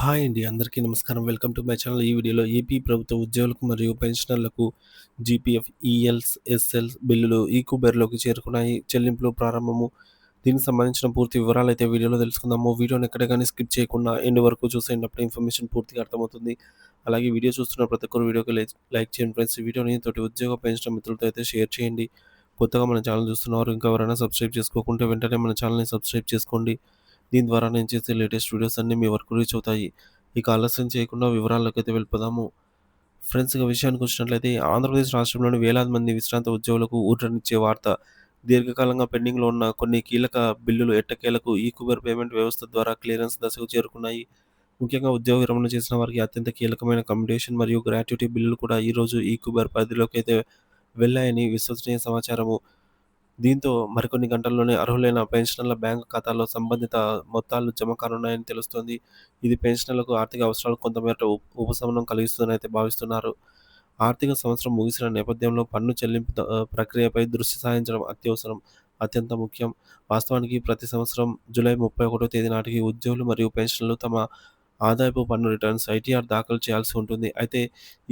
Hi అండి. అందరికీ నమస్కారం. Welcome to my channel. ఈ వీడియోలో ఏపీ ప్రభుత్వ ఉద్యోగులకు మరియు పెన్షనర్లకు జీపీఎఫ్, ఈఎల్స్, ఎస్ఎల్ బిల్లులు ఈ-కుబేర్‌లోకి చేరుకున్నాయి. చెల్లింపులు ప్రారంభము. దీనికి సంబంధించిన పూర్తి వివరాలు అయితే వీడియోలో తెలుసుకుందాము. వీడియోని ఎక్కడ కానీ స్కిప్ చేయకుండా ఎండ్ వరకు చూసేటప్పుడు ఇన్ఫర్మేషన్ పూర్తిగా అర్థమవుతుంది. అలాగే వీడియో చూస్తున్న ప్రతి ఒక్కరు వీడియోకి లైక్ లైక్ చేయండి ఫ్రెండ్స్. వీడియోని తోటి ఉద్యోగ పెన్షన్ మిత్రులతో అయితే షేర్ చేయండి. కొత్తగా మన ఛానల్ చూస్తున్నవారు ఇంకా ఎవరైనా సబ్స్క్రైబ్ చేసుకోకుంటే వెంటనే మన ఛానల్‌ని సబ్స్క్రైబ్ చేసుకోండి. దీని ద్వారా నేను చేసే లేటెస్ట్ వీడియోస్ అన్నీ మీ వరకు రీచ్ అవుతాయి. ఇక ఆలస్యం చేయకుండా వివరాల్లోకైతే వెళ్ళిపోదాము. ఫ్రెండ్స్ ఇక విషయానికి వచ్చినట్లయితే ఆంధ్రప్రదేశ్ రాష్ట్రంలోని వేలాది మంది విశ్రాంత ఉద్యోగులకు ఊర్టనిచ్చే వార్త. దీర్ఘకాలంగా పెండింగ్‌లో ఉన్న కొన్ని కీలక బిల్లులు ఎట్టకేలకు ఈ-కుబేర్ పేమెంట్ వ్యవస్థ ద్వారా క్లియరెన్స్ దశకు చేరుకున్నాయి. ముఖ్యంగా ఉద్యోగ విరమణ చేసిన వారికి అత్యంత కీలకమైన కమ్యూటేషన్ మరియు గ్రాట్యుటీ బిల్లులు కూడా ఈరోజు ఈ-కుబేర్ పరిధిలోకైతే వెళ్ళాయని విశ్వసనీయ సమాచారము. దీంతో మరికొన్ని గంటల్లోనే అర్హులైన పెన్షనర్ల బ్యాంకు ఖాతాల్లో సంబంధిత మొత్తాలు జమ కానున్నాయని తెలుస్తోంది. ఇది పెన్షనర్లకు ఆర్థిక అవసరాలు కొంతమేర ఉపశమనం కలిగిస్తుందని అయితే భావిస్తున్నారు. ఆర్థిక సంవత్సరం ముగిసిన నేపథ్యంలో పన్ను చెల్లింపు ప్రక్రియపై దృష్టి సాధించడం అత్యవసరం అత్యంత ముఖ్యం. వాస్తవానికి ప్రతి సంవత్సరం జూలై 31 తేదీ నాటికి ఉద్యోగులు మరియు పెన్షన్లు తమ ఆదాయపు పన్ను రిటర్న్స్ ఐటీఆర్ దాఖలు చేయాల్సి ఉంటుంది. అయితే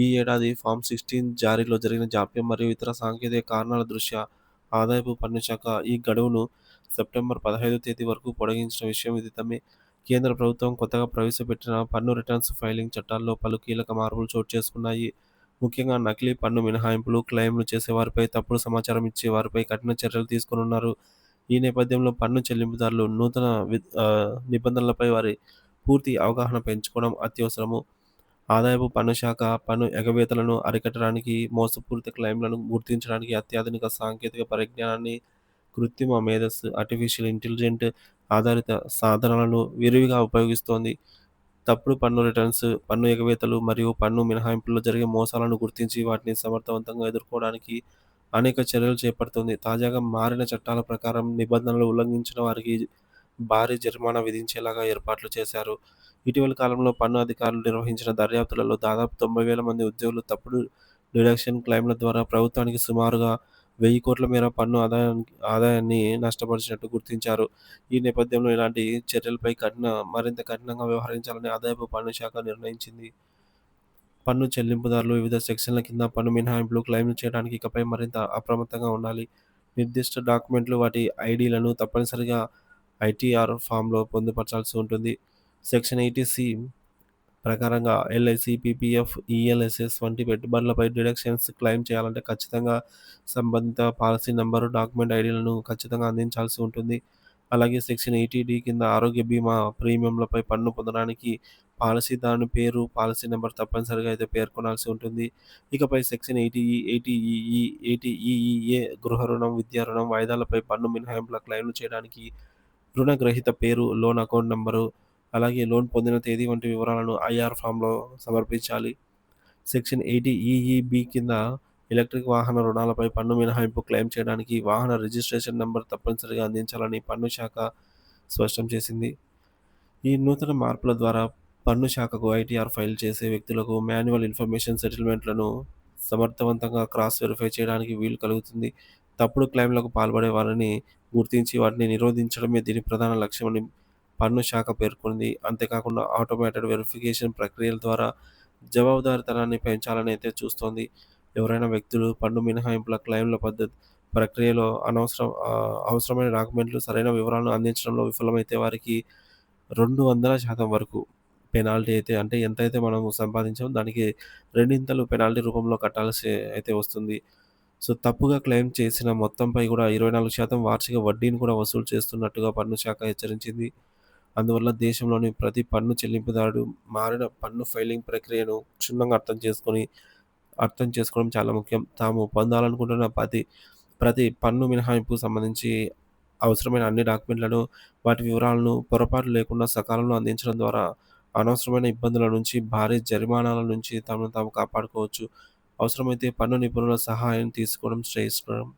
ఈ ఏడాది ఫార్మ్ సిక్స్టీన్ జారీలో జరిగిన జాప్యం మరియు ఇతర సాంకేతిక కారణాల దృష్ట్యా ఆదాయపు పన్ను శాఖ ఈ గడువును సెప్టెంబర్ 15 తేదీ వరకు పొడిగించిన విషయం విదితమే. కేంద్ర ప్రభుత్వం కొత్తగా ప్రవేశపెట్టిన పన్ను రిటర్న్స్ ఫైలింగ్ చట్టాల్లో పలు కీలక మార్పులు చోటు చేసుకున్నాయి. ముఖ్యంగా నకిలీ పన్ను మినహాయింపులు, క్లెయిమ్లు చేసేవారిపై, తప్పుడు సమాచారం ఇచ్చే వారిపై కఠిన చర్యలు తీసుకునున్నారు ఈ నేపథ్యంలో పన్ను చెల్లింపుదారులు నూతన వి నిబంధనలపై వారి పూర్తి అవగాహన పెంచుకోవడం అత్యవసరము. ఆదాయపు పన్ను శాఖ పన్ను ఎగవేతలను అరికట్టడానికి, మోసపూరిత క్లెయిమ్లను గుర్తించడానికి అత్యాధునిక సాంకేతిక పరిజ్ఞానాన్ని, కృత్రిమ మేధస్సు, ఆర్టిఫిషియల్ ఇంటెలిజెంట్ ఆధారిత సాధనాలను విరివిగా ఉపయోగిస్తోంది. తప్పుడు పన్ను రిటర్న్స్, పన్ను ఎగవేతలు మరియు పన్ను మినహాయింపుల్లో జరిగే మోసాలను గుర్తించి వాటిని సమర్థవంతంగా ఎదుర్కోవడానికి అనేక చర్యలు చేపడుతుంది తాజాగా మారిన చట్టాల ప్రకారం నిబంధనలు ఉల్లంఘించిన వారికి భారీ జరిమానా విధించేలాగా ఏర్పాట్లు చేశారు. ఇటీవలి కాలంలో పన్ను అధికారులు నిర్వహించిన దర్యాప్తులలో దాదాపు తొంభై వేల మంది ఉద్యోగులు తప్పుడు డిడక్షన్ క్లైమ్ల ద్వారా ప్రభుత్వానికి సుమారుగా వెయ్యి కోట్ల మేర పన్ను ఆదాయానికి ఆదాయాన్ని నష్టపరిచినట్టు గుర్తించారు. ఈ నేపథ్యంలో ఇలాంటి చర్యలపై కఠిన మరింత కఠినంగా వ్యవహరించాలని ఆదాయపు పన్ను శాఖ నిర్ణయించింది. పన్ను చెల్లింపుదారులు వివిధ సెక్షన్ల కింద పన్ను మినహాయింపులు క్లెయిమ్లు చేయడానికి ఇకపై మరింత అప్రమత్తంగా ఉండాలి. నిర్దిష్ట డాక్యుమెంట్లు, వాటి ఐడీలను తప్పనిసరిగా ఐటీఆర్ ఫామ్‌లో పొందుపరచాల్సి ఉంటుంది. సెక్షన్ ఎయిటీ సి ప్రకారంగా ఎల్ఐసి, పీపీఎఫ్, ఈఎల్ఎస్ఎస్ వంటి పెట్టుబడులపై డిడక్షన్స్ క్లెయిమ్ చేయాలంటే ఖచ్చితంగా సంబంధిత పాలసీ నెంబరు డాక్యుమెంట్ ఐడీలను ఖచ్చితంగా అందించాల్సి ఉంటుంది. అలాగే సెక్షన్ ఎయిటీ డి కింద ఆరోగ్య బీమా ప్రీమియంలపై పన్ను పొందడానికి పాలసీదారుని పేరు, పాలసీ నెంబర్ తప్పనిసరిగా అయితే పేర్కొనాల్సి ఉంటుంది. ఇకపై section eighty E, eighty EE, eighty EEA గృహ రుణం, విద్యా రుణం వాయిదాలపై పన్ను మినహాయింపుల క్లెయిమ్లు చేయడానికి రుణగ్రహీత పేరు, లోన్ అకౌంట్ నెంబరు అలాగే లోన్ పొందిన తేదీ వంటి వివరాలను ఐఆర్ ఫామ్‌లో సమర్పించాలి. సెక్షన్ ఎయిటీ ఈఈబీ కింద ఎలక్ట్రిక్ వాహన రుణాలపై పన్ను మినహాయింపు క్లెయిమ్ చేయడానికి వాహన రిజిస్ట్రేషన్ నెంబర్ తప్పనిసరిగా అందించాలని పన్ను శాఖ స్పష్టం చేసింది. ఈ నూతన మార్పుల ద్వారా పన్ను శాఖకు ఐటీఆర్ ఫైల్ చేసే వ్యక్తులకు మాన్యువల్ ఇన్ఫర్మేషన్ సెటిల్మెంట్లను సమర్థవంతంగా క్రాస్ వెరిఫై చేయడానికి వీలు కలుగుతుంది. తప్పుడు క్లెయిమ్లకు పాల్పడే వారిని గుర్తించి వాటిని నిరోధించడమే దీని ప్రధాన లక్ష్యమని పన్ను శాఖ పేర్కొంది. అంతేకాకుండా ఆటోమేటెడ్ వెరిఫికేషన్ ప్రక్రియల ద్వారా జవాబుదారితనాన్ని పెంచాలని అయితే చూస్తోంది. ఎవరైనా వ్యక్తులు పన్ను మినహాయింపుల క్లెయిమ్ల పద్ధతి ప్రక్రియలో అనవసరం అవసరమైన డాక్యుమెంట్లు, సరైన వివరాలను అందించడంలో విఫలమైతే వారికి 200% వరకు పెనాల్టీ అయితే అంటే ఎంతైతే మనము సంపాదించామో దానికి రెండింతలు పెనాల్టీ రూపంలో కట్టాల్సి అయితే వస్తుంది. సో, తప్పుగా క్లెయిమ్ చేసిన మొత్తంపై కూడా 24% వార్షిక వడ్డీని కూడా వసూలు చేస్తున్నట్టుగా పన్ను శాఖ హెచ్చరించింది. అందువల్ల దేశంలోని ప్రతి పన్ను చెల్లింపుదారుడు మారిన పన్ను ఫైలింగ్ ప్రక్రియను క్షుణ్ణంగా అర్థం చేసుకొని అర్థం చేసుకోవడం చాలా ముఖ్యం. తాము పొందాలనుకుంటున్న ప్రతి ప్రతి పన్ను మినహాయింపుకు సంబంధించి అవసరమైన అన్ని డాక్యుమెంట్లను, వాటి వివరాలను పొరపాటు లేకుండా సకాలంలో అందించడం ద్వారా అనవసరమైన ఇబ్బందుల నుంచి, భారీ జరిమానాల నుంచి తమను తాము కాపాడుకోవచ్చు. అవసరమైతే పన్ను నిపుణుల సహాయం తీసుకోవడం శ్రేయస్కరం.